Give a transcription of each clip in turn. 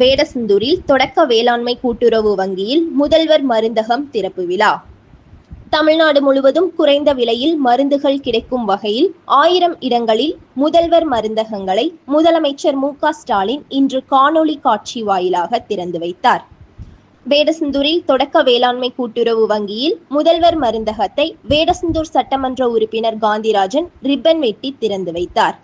வேடசந்தூரில் தொடக்க வேளாண்மை கூட்டுறவு வங்கியில் முதல்வர் மருந்தகம் திறப்பு விழா. தமிழ்நாடு முழுவதும் குறைந்த விலையில் மருந்துகள் கிடைக்கும் வகையில் ஆயிரம் இடங்களில் முதல்வர் மருந்தகங்களை முதலமைச்சர் மு க ஸ்டாலின் இன்று காணொளி காட்சி வாயிலாக திறந்து வைத்தார். வேடசந்தூரில் தொடக்க வேளாண்மை கூட்டுறவு வங்கியில் முதல்வர் மருந்தகத்தை வேடசந்தூர் சட்டமன்ற உறுப்பினர் காந்திராஜன் ரிப்பன் வெட்டி திறந்து வைத்தார்.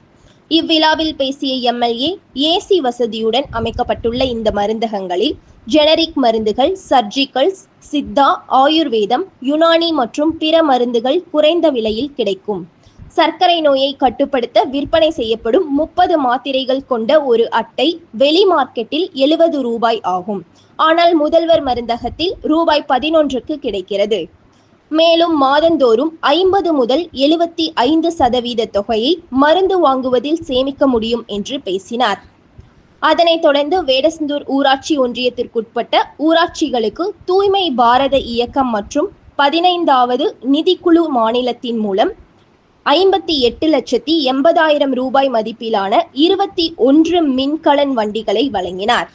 இவ்விழாவில் பேசிய எம்எல்ஏ ஏசி வசதியுடன் அமைக்கப்பட்டுள்ள இந்த மருந்தகங்களில் ஜெனரிக் மருந்துகள் சர்ஜிக்கல்ஸ் சித்தா ஆயுர்வேதம் யுனானி மற்றும் பிற மருந்துகள் குறைந்த விலையில் கிடைக்கும். சர்க்கரை நோயை கட்டுப்படுத்த விற்பனை செய்யப்படும் முப்பது மாத்திரைகள் கொண்ட ஒரு அட்டை வெளி மார்க்கெட்டில் எழுபது ரூபாய் ஆகும். ஆனால் முதல்வர் மருந்தகத்தில் ரூபாய் பதினொன்றுக்கு கிடைக்கிறது. மேலும் மாதந்தோறும் ஐம்பது முதல் எழுபத்தி ஐந்து சதவீத தொகையை மருந்து வாங்குவதில் சேமிக்க முடியும் என்று பேசினார். அதனைத் தொடர்ந்து வேடசந்தூர் ஊராட்சி ஒன்றியத்திற்குட்பட்ட ஊராட்சிகளுக்கு தூய்மை பாரத இயக்கம் மற்றும் பதினைந்தாவது நிதிக்குழு மாநிலத்தின் மூலம் ஐம்பத்தி எட்டு லட்சத்தி எண்பதாயிரம் ரூபாய் மதிப்பிலான இருபத்தி ஒன்று மின்கலன் வண்டிகளை வழங்கினார்.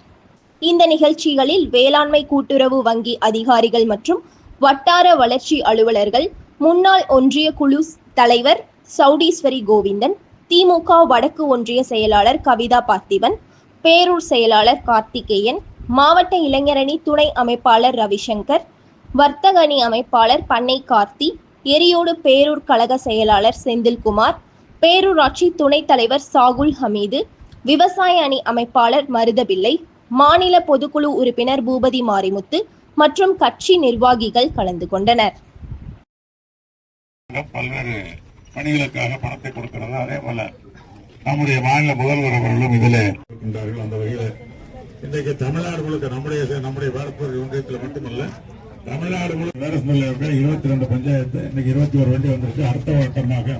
இந்த நிகழ்ச்சிகளில் வேளாண்மை கூட்டுறவு வங்கி அதிகாரிகள் மற்றும் வட்டார வளர்ச்சி அலுவலர்கள் முன்னாள் ஒன்றிய குழு தலைவர் சௌடீஸ்வரி கோவிந்தன் திமுக வடக்கு ஒன்றிய செயலாளர் கவிதா பார்த்திபன் பேரூர் செயலாளர் கார்த்திகேயன் மாவட்ட இளைஞரணி துணை அமைப்பாளர் ரவிசங்கர் வர்த்தக அணி அமைப்பாளர் பண்ணை கார்த்தி எரியோடு பேரூர் கழக செயலாளர் செந்தில்குமார் பேரூராட்சி துணைத் தலைவர் சாகுல் ஹமீது விவசாய அணி அமைப்பாளர் மருதபிள்ளை மாநில பொதுக்குழு உறுப்பினர் பூபதி மாரிமுத்து மற்றும் கட்சி நிர்வாகிகள் கலந்து கொண்டனர். பல்வேறு பணிகளுக்காக பணத்தை கொடுக்கிறது. அதே போல நம்முடைய மாநில முதல்வர் அவர்களும் இதில் இருக்கின்றார்கள். அந்த வகையில் இன்றைக்கு தமிழ்நாடு முழுக்க நம்முடைய நம்முடைய வேடப்பூர் ஒன்றியத்தில் மட்டுமல்ல தமிழ்நாடு முழுக்க வேற இருக்கிற இருபத்தி ரெண்டு பஞ்சாயத்து இன்னைக்கு இருபத்தி ஒரு வண்டி வந்திருக்கு அடுத்த வட்டமாக